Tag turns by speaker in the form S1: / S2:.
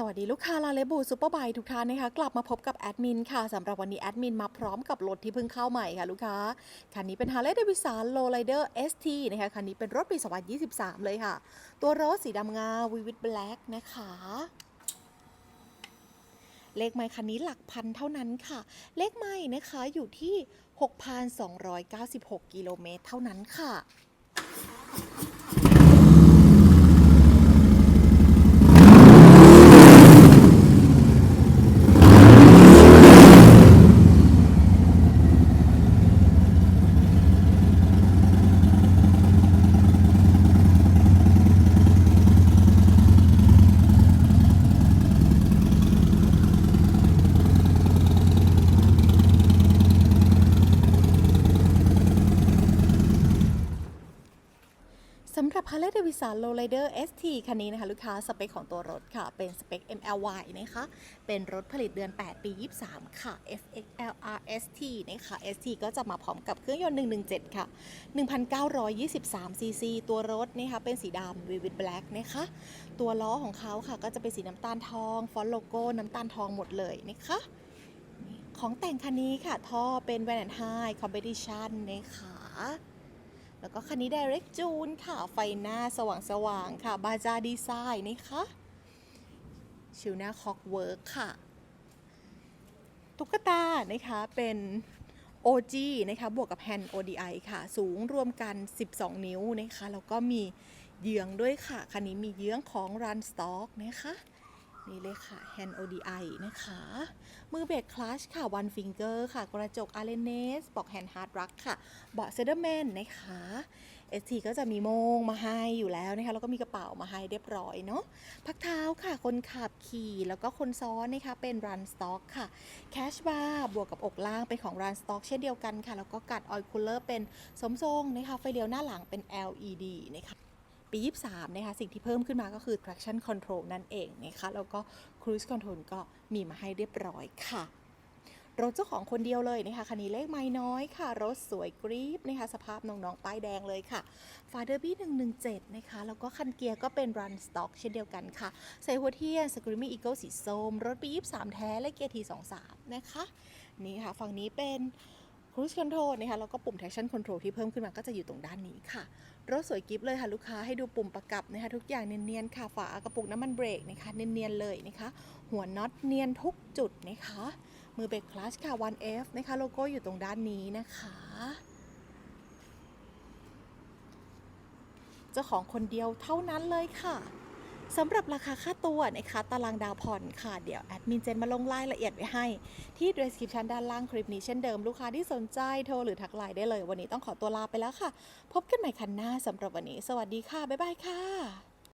S1: สวัสดีลูกค้าลาเลบูซูเปอร์ไบทุกท่านนะคะกลับมาพบกับแอดมินค่ะสำหรับวันนี้แอดมินมาพร้อมกับรถที่เพิ่งเข้าใหม่ค่ะลูกค้า คันนี้เป็น Harley Davidson Lowrider ST นะคะคันนี้เป็นรถปี 2023 เลยค่ะ ตัวรถสีดำงาวิวิ t แบล็กนะคะเลขไม้คันนี้หลักพันเท่านั้นค่ะ เลขไม้นะคะอยู่ที่ 6,296 กิโลเมตรเท่านั้นค่ะ สำหรับ Harley Davidson Lowrider ST คันนี้นะคะ ลูกค้าสเปคของตัวรถค่ะ เป็นสเปค MLY นะคะ เป็นรถผลิตเดือน 8 ปี 23 ค่ะ FXLR ST นะคะ ST ก็จะมาพร้อมกับเครื่องยนต์ 117 ค่ะ 1,923 cc ตัวรถนะคะ เป็นสีดำ Vivid Black นะคะ ตัวล้อของเขาค่ะ ก็จะเป็นสีน้ำตาลทอง ฟอนต์โลโก้น้ำตาลทองหมดเลยนะคะของแต่งคันนี้ค่ะ ท่อเป็น Van High Competition นะคะ แล้วก็คันนี้ Direct June ค่ะ ไฟหน้าสว่างๆค่ะ บาจาดีไซน์นะคะ ชิวหน้าคอกเวิร์กค่ะ ตุ๊กตานะคะเป็น OG นะคะบวกกับแฮนด์ ODI ค่ะ สูงรวมกัน 12 นิ้วนะคะ แล้วก็มีเยื้องด้วยค่ะ คันนี้มีเยื้องของ Run Stock นะคะ นี่เลยค่ะ Hand ODI นะคะ มือเบรกคลัชค่ะ One Finger ค่ะ กระจก a l e n e s ปลอกแฮนด์ฮาร์ดรักค่ะ เบาะเซเดอร์แมนนะคะ ST ก็จะมีโมงมาให้อยู่แล้วนะคะ แล้วก็มีกระเป๋ามาให้เรียบร้อยเนาะ พักเท้าค่ะ คนขับขี่แล้วก็คนซ้อนนะคะ เป็น Run Stock ค่ะ Cash Bar บวกกับอกล่างเป็นของ Run Stock เช่นเดียวกันค่ะ แล้วก็กัด Oil Cooler เป็นสมทรงนะคะ ไฟเลี้ยวหน้าหลังเป็น LED นะคะ ปี 23 นะคะ สิ่งที่เพิ่มขึ้นมาก็คือ traction control นั่นเองนะคะ แล้วก็ cruise control ก็มีมาให้เรียบร้อยค่ะ รถเจ้าของคนเดียวเลยนะคะ คันนี้เลขไม่น้อยค่ะ รถสวยกรี๊บนะคะ สภาพน้องๆ ป้ายแดงเลยค่ะฟาเดอร์บี้117 นะคะ แล้วก็คันเกียร์ก็เป็น run stock เช่นเดียวกันค่ะ ใส่หัวเทียน Screaming Eagle สีส้ม รถปี 23 แท้และเกียร์ T23 นะคะ นี่ค่ะ ฝั่งนี้เป็น cruise control นะคะแล้วก็ปุ่ม traction control ที่เพิ่มขึ้นมาก็จะอยู่ตรงด้านนี้ค่ะ รถสวยกิฟเลยค่ะ ลูกค้าให้ดูปุ่มประกับนะคะทุกอย่างเนียนๆค่ะ ฝากระปุกน้ำมันเบรกนะคะเนียนๆเลยนะคะ หัวน็อตเนียนทุกจุดนะคะ มือเบรกคลัชค่ะ 1F นะคะโลโก้อยู่ตรงด้านนี้นะคะเจ้าของคนเดียวเท่านั้นเลยค่ะ สำหรับราคาค่าตัวนะคะตารางดาวผ่อนค่ะ เดี๋ยวแอดมินเจนมาลงรายละเอียดไว้ให้ ที่ description ด้านล่างคลิปนี้เช่นเดิมลูกค้าที่สนใจโทรหรือทักไลน์ได้เลย วันนี้ต้องขอตัวลาไปแล้วค่ะ พบกันใหม่คันหน้าสำหรับวันนี้ สวัสดีค่ะ บ๊ายบายค่ะ